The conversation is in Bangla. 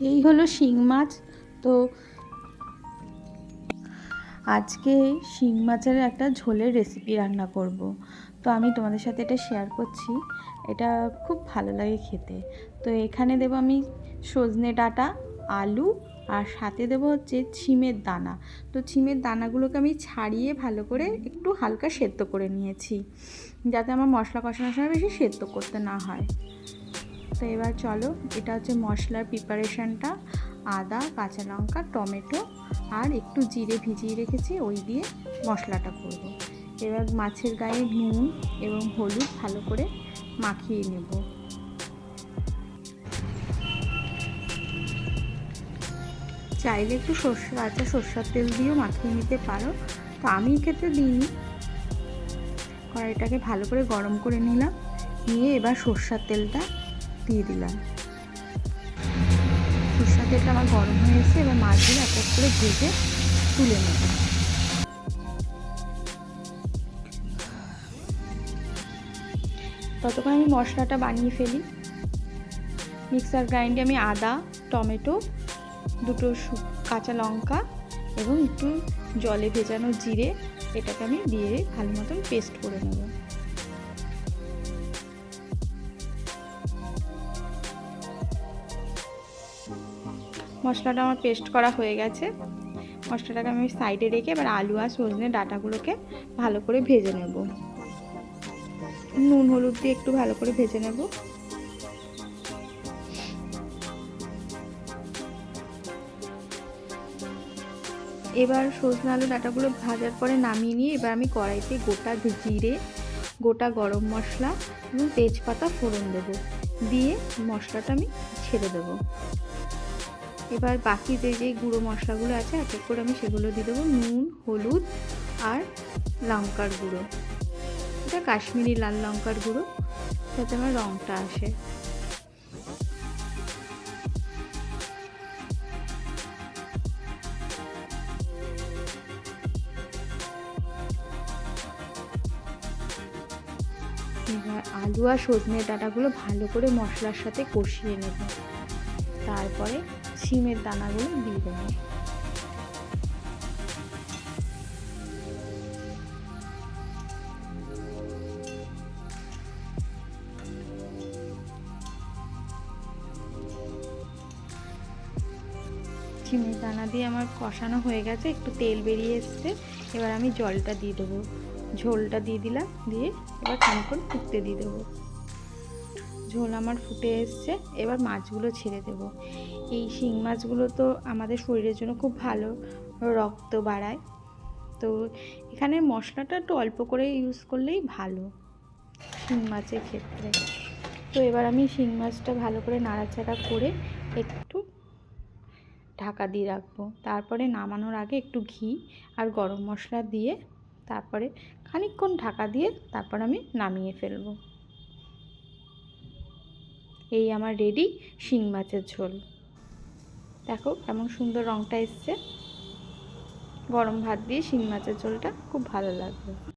এই হলো শিং মাছ। তো আজকে শিং মাছের একটা ঝোলের রেসিপি রান্না করব। তো আমি তোমাদের সাথে এটা শেয়ার করছি। এটা খুব ভালো লাগে খেতে। তো এখানে দেবো আমি সজনে ডাঁটা, আলু, আর সাথে দেবো হচ্ছে ছিমের দানা। তো ছিমের দানাগুলোকে আমি ছাড়িয়ে ভালো করে একটু হালকা সেদ্ধ করে নিয়েছি। যাতে আমার মশলা কষানোর সময় বেশি সেদ্ধ করতে না হয়। তো এবার চলো। এটা হচ্ছে মশলার প্রিপারেশানটা আদা, কাঁচা লঙ্কা, টমেটো আর একটু জিরে ভিজিয়ে রেখেছি, ওই দিয়ে মশলাটা করব। এবার মাছের গায়ে নুন এবং হলুদ ভালো করে মাখিয়ে নেব। চাইলে একটু সর্ষে কাঁচা সর্ষার তেল দিয়েও মাখিয়ে নিতে পারো। তো আমি এক্ষেত্রে দিইনি। কড়াইটাকে ভালো করে গরম করে নিলাম। নিয়ে এবার সর্ষার তেলটা দিয়ে দিলাম। সর্ষার তেলটা আমার গরম হয়ে এসে এবার মাছগুলো এক এক করে ভেজে তুলে নেব। ততক্ষণ আমি মশলাটা বানিয়ে ফেলি। মিক্সার গ্রাইন্ডে আমি আদা, টমেটো, দুটো কাঁচা লঙ্কা এবং একটু জলে ভেজানো জিরে, এটাকে আমি দিয়ে ভালো মতন পেস্ট করে নেব। মশলাটা আমার পেস্ট করা হয়ে গেছে। মশলাটাকে আমি সাইডে রেখে এবার আলু আর সজনে ডাটাগুলোকে ভালো করে ভেজে নেব। নুন, হলুদ দিয়ে একটু ভালো করে ভেজে নেব। এবার সজনে আলু ডাটাগুলো ভাজার পরে নামিয়ে নিয়ে এবার আমি কড়াইতে গোটা জিরে, গোটা গরম মশলা এবং তেজপাতা ফোড়ন দেব। দিয়ে মশলাটা আমি ছেড়ে দেব। এবার বাকি যে যে গুঁড়ো মশলাগুলো আছে, এক এক করে আমি সেগুলো দিয়ে দেবো। নুন, হলুদ আর লঙ্কার গুঁড়ো। এটা কাশ্মীরি লাল লঙ্কার গুঁড়ো, যাতে আমার রঙটা আসে। এবার আলু আর সজনে ডাঁটাগুলো ভালো করে মশলার সাথে কষিয়ে নেব। তারপরে শিমের দানাগুলো দিয়ে দেবো। চিমের দানা দিয়ে আমার কষানো হয়ে গেছে, একটু তেল বেরিয়ে এসছে। এবার আমি জলটা দিয়ে দেবো। ঝোলটা দিয়ে দিলাম, দিয়ে এবার খানিক্ষণ ফুটতে দিয়ে দেবো। ঝোল আমার ফুটে এসছে, এবার মাছগুলো ছেড়ে দেব। এই শিং মাছগুলো তো আমাদের শরীরের জন্য খুব ভালো, রক্ত বাড়ায়। তো এখানে মশলাটা একটু অল্প করে ইউজ করলেই ভালো শিং মাছের ক্ষেত্রে। তো এবার আমি শিং মাছটা ভালো করে নাড়াচাড়া করে একটু ঢাকা দিয়ে রাখব। তারপরে নামানোর আগে একটু ঘি আর গরম মশলা দিয়ে তারপরে খানিকক্ষণ ঢাকা দিয়ে তারপর আমি নামিয়ে ফেলব। এই আমার রেডি শিং মাছের ঝোল। দেখো কেমন সুন্দর রঙটা এসছে। গরম ভাত দিয়ে শিং মাছের ঝোলটা খুব ভালো লাগবে